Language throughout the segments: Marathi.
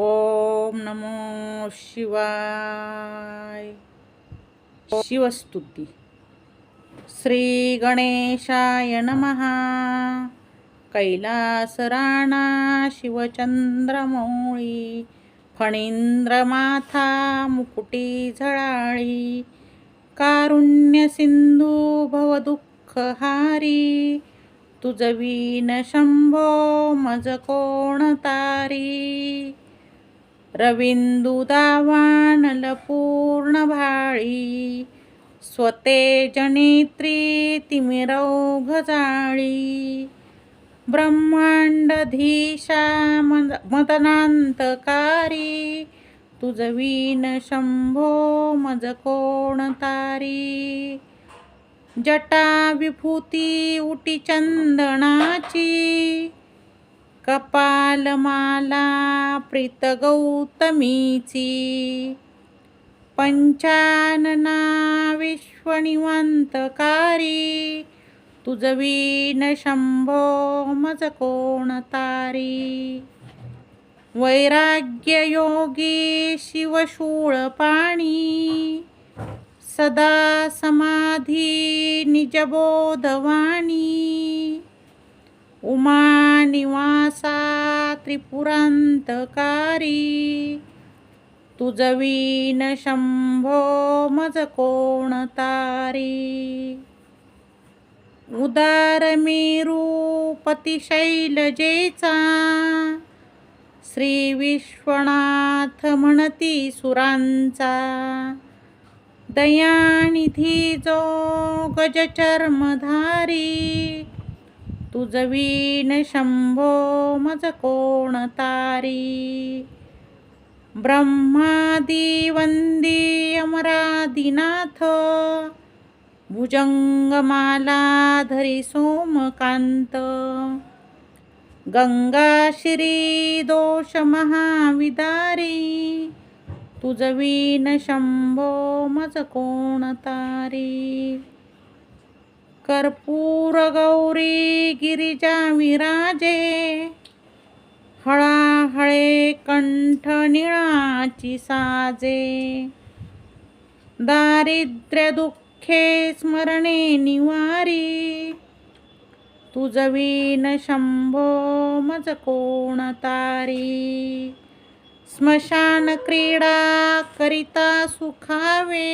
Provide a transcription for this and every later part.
ओम नमो शिवाय. शिवस्तुती. श्री गणेशाय नमहा कैलासराणा शिवचंद्रमौळी फणींद्रमाथा मुकुटी झळाळी कारुण्य सिंधू भवदुःखहारी हारी वीन शंभो मज कोण तारी रविंदू दावानल पूर्ण भाळी स्वतेज तिमिरौघ जाळी ब्रह्मांडधीशा मद मदनांतकारी तुझ वीन शंभो मज कोण तारी जटा विभूती उटी चंदनाची कपालमाला प्रीत गौतमीची. पंचानना विश्वनिवंतकारी तुझवीन शंभो मज कोण तारी. वैराग्य योगी शिवशूळ पाणी सदा समाधी निजबोधवाणी. उमा निवासा त्रिपुरांतकारी तुझवीन शंभो मज कोण तारी। उदार मेरू पतिशैलजेचा श्री विश्वनाथ म्हणती सुरांचा। दयानिधी जो गजचर्मधारी। तुझवीन शंभो मज कोण तारी? ब्रह्मादी वंदी अमरादिनाथ भुजंगमाला धरी सोमकांत गंगा श्री दोष महाविदारी तुझ वीन शंभो मज कोण तारी? कर्पूर गौरी गिरिजा विराजे हळाहळे कंठ निळाची साजे दारिद्र्य दुःखे स्मरणे निवारी तुझवीन शंभो मज कोण तारी स्मशान क्रीडा करिता सुखावे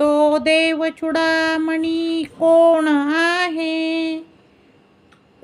तो देव चुडामणी कोण आहे?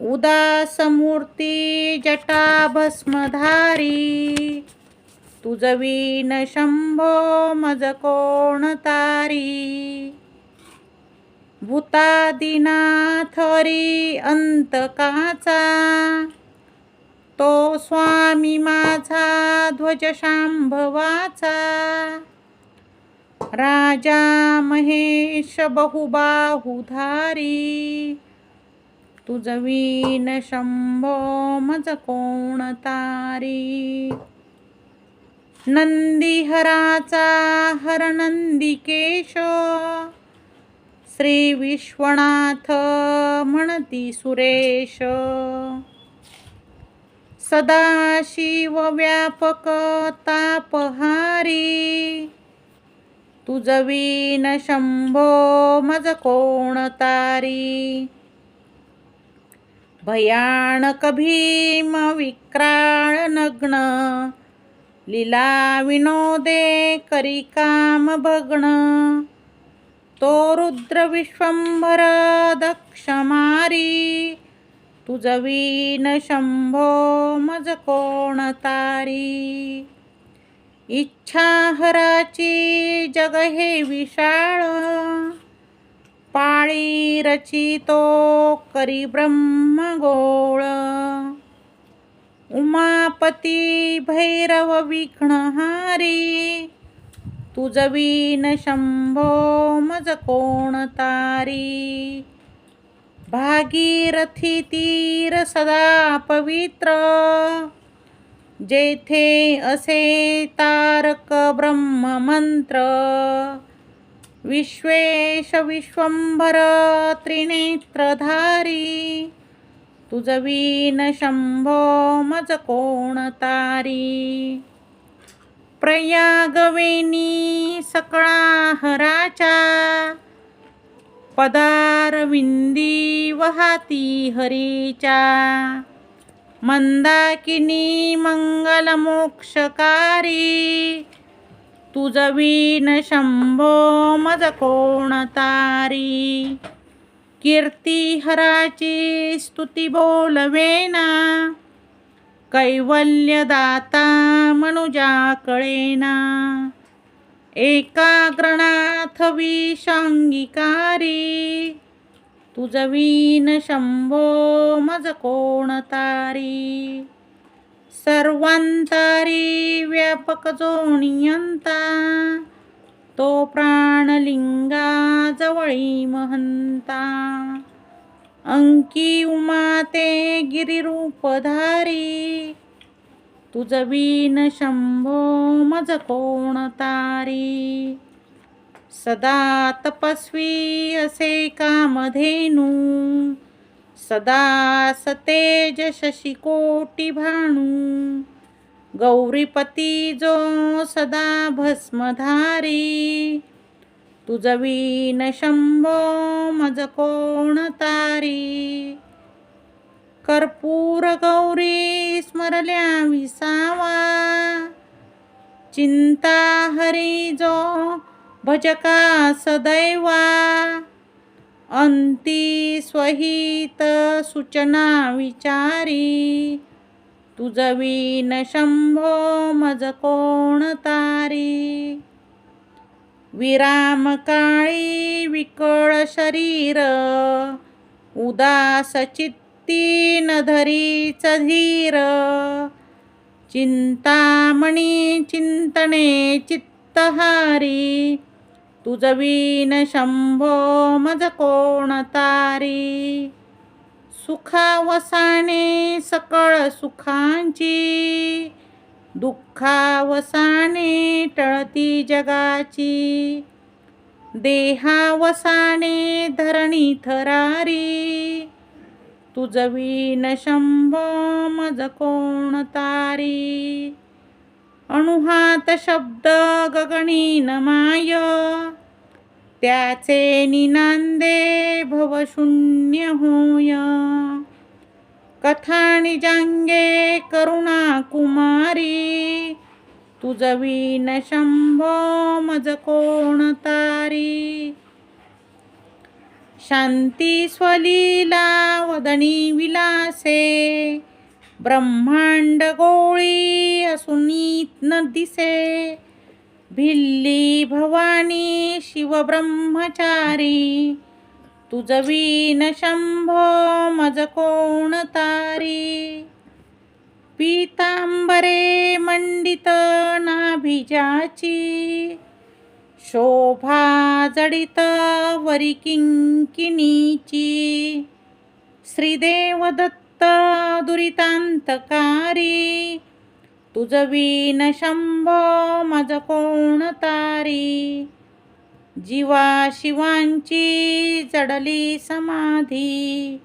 उदास मूर्ती जटा भस्मधारी तुझ शंभो मज कोण तारी? भूतादिनाथरी अंतकाचा तो स्वामी माझा ध्वज शांभवाचा राजा महेश बहुबाहुधारी तुझवीन शंभो मज कोण तारी? नंदीहराचा हर नंदिकेश श्री विश्वनाथ म्हणती सुरेश. सदाशिव व्यापक तापहारी तुझ वीन शंभो मज कोण तारी? भयानक भीम विक्राळ नग्न लीला विनोदे करी काम भग्न. तो रुद्र विश्वंभर दक्ष मारी तुझ वीन शंभो मज कोण तारी? इच्छाहराची जग हे विशाळ. पाळी रचितो करी ब्रह्मगोळ. उमापती भैरव विघ्नहारी. तुझवीन शंभो मज कोण तारी. भागीरथी तीर सदा पवित्र. जेथे असे तारक ब्रह्म मंत्र विश्वेश विश्वंभर त्रिनेत्रधारी तुझवीन शंभो मज कोण तारी? प्रयागवेनी सकळा हराचा पदारविंदी वहाती हरीच्या मंदाकिनी मंगलमोक्षकारी. तुझवीन शंभो मज कोण तारी कीर्ती हराची स्तुती बोलवेना. कैवल्यदाता मनुजा कळेना. एकाग्रणाथ विषांगिकारी. तुझ वीन शंभो मज कोण तारी? सर्वांतारी व्यापक जोणियंता तो प्राणलिंगा जवळी महंता. अंकी उमाते गिरिरूपधारी तुझ वीन शंभो मज कोण तारी? सदा तपस्वी असे कामधेनू. सदा सतेज शशिकोटी भाणू. गौरीपती जो सदा भस्मधारी. तुझवीन शंभो मज कोण तारी. कर्पूर गौरी स्मरल्या विसावा. चिंता हरी जो भजका सदैवा। अंती स्वहित सूचना विचारी। तुझवीन शंभो मज कोण तारी। विराम काळी विकळ शरीर। उदास चित्ती न धरीच धीर। चिंतामणी चिंतने चित्तहारी। तुझ वीन शंभो मज कोण तारी? सुखावसाने सकळ सुखांची दुःखावसाने टळती जगाची देहावसाने धरणी थरारी. तुझ वीन शंभो मज कोण तारी? अणुहात शब्द गगणी माय. त्याचे निनांदे भवशून्य होय. कथा जांगे करुणा कुमारी. तुझवी न शंभो मज कोण तारी. शांती स्वलीला वदनी विलासे. ब्रह्मांड गोळी असुनीत न दिसे. भिल्ली भवानी शिव ब्रह्मचारी तुझ शंभो मज कोण तारी. पीतांबरे मंडित नाभिजाची. शोभा जडित वरी किंकिणीची. श्रीदेव दत्त दुरितांतकारी. तुझ वीन शंभो मज कोण तारी. जीवा शिवांची जडली समाधी.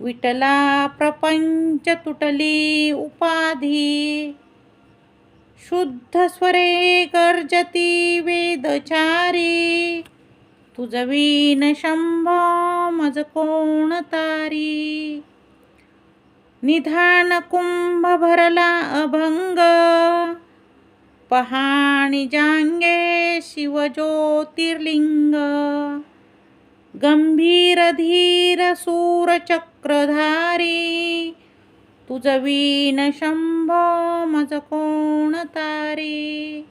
विटला प्रपंच तुटली उपाधी. शुद्ध स्वरे गर्जती वेदचारी. तुझ वीन शंभो मज कोण तारी. निधान कुंभ भरला अभंग। पहाणी जांगे शिव ज्योतिर्लिंग गंभीर धीर सूर चक्रधारी तुझ वीन शंभो मज कोण तारी।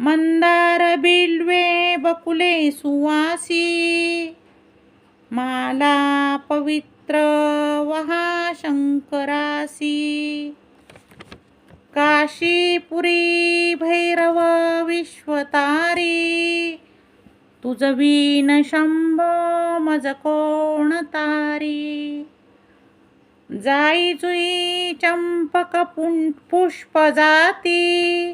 मंदार बिल्वे बकुले सुवासी। माला पवित्र वहा शंकरासी काशीपुरी भैरव विश्वतारी। तुझ वीन शंभो मज कोण तारी जाई जुई चंपक पुं- पुष्प जाती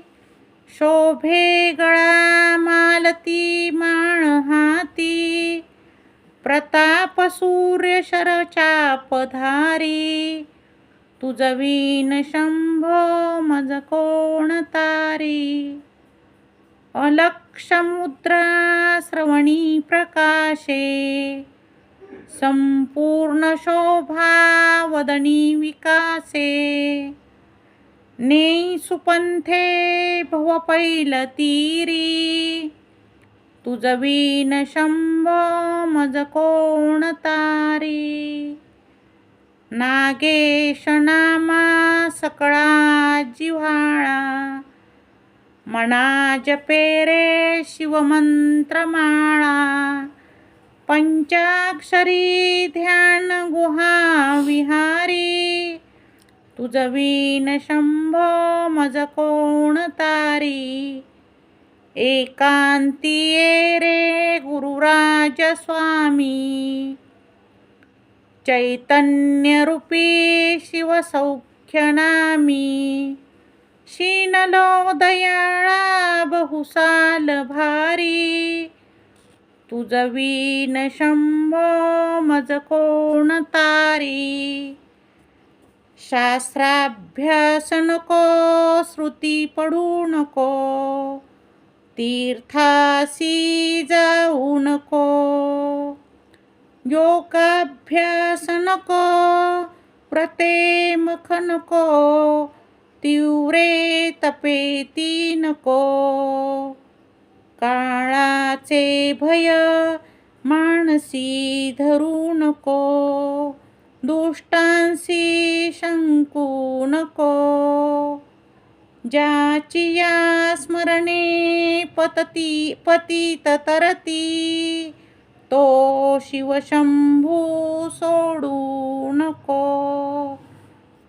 शोभे गळा मालती माण हाती प्रताप सूर्य शरचाप धारी तुझ विन शंभो मज कोण तारी? अलक्ष मुद्रा श्रवणी प्रकाशे. संपूर्ण शोभा वदनी विकासे. नेई सुपंथे भव पैल तुझ विन शंभो मज कोण तारी? नागेश नामा सकळा जिव्हाळा. मना जपे रे शिवमंत्रमाळा पंचाक्षरी ध्यान गुहा विहारी. तुझ वीन शंभो मज कोण तारी? एकांती ये रे गुरुराज स्वामी चैतन्यरूपी शिवसौख्यनामी. शीनलो दयाळा बहुसाल भारी. तुझ शंभो मज कोण तारी. शास्त्राभ्यास नको श्रुती पडू नको. तीर्थासी जाऊ नको. योगाभ्यास नको प्रतेमख नको तीव्रे तपेती नको. काळाचे भय मानसी धरू नको दुष्टांशी शंकू नको. ज्याची या स्मरणे पतती पतित तरती तो शिवशंभू सोडू नको.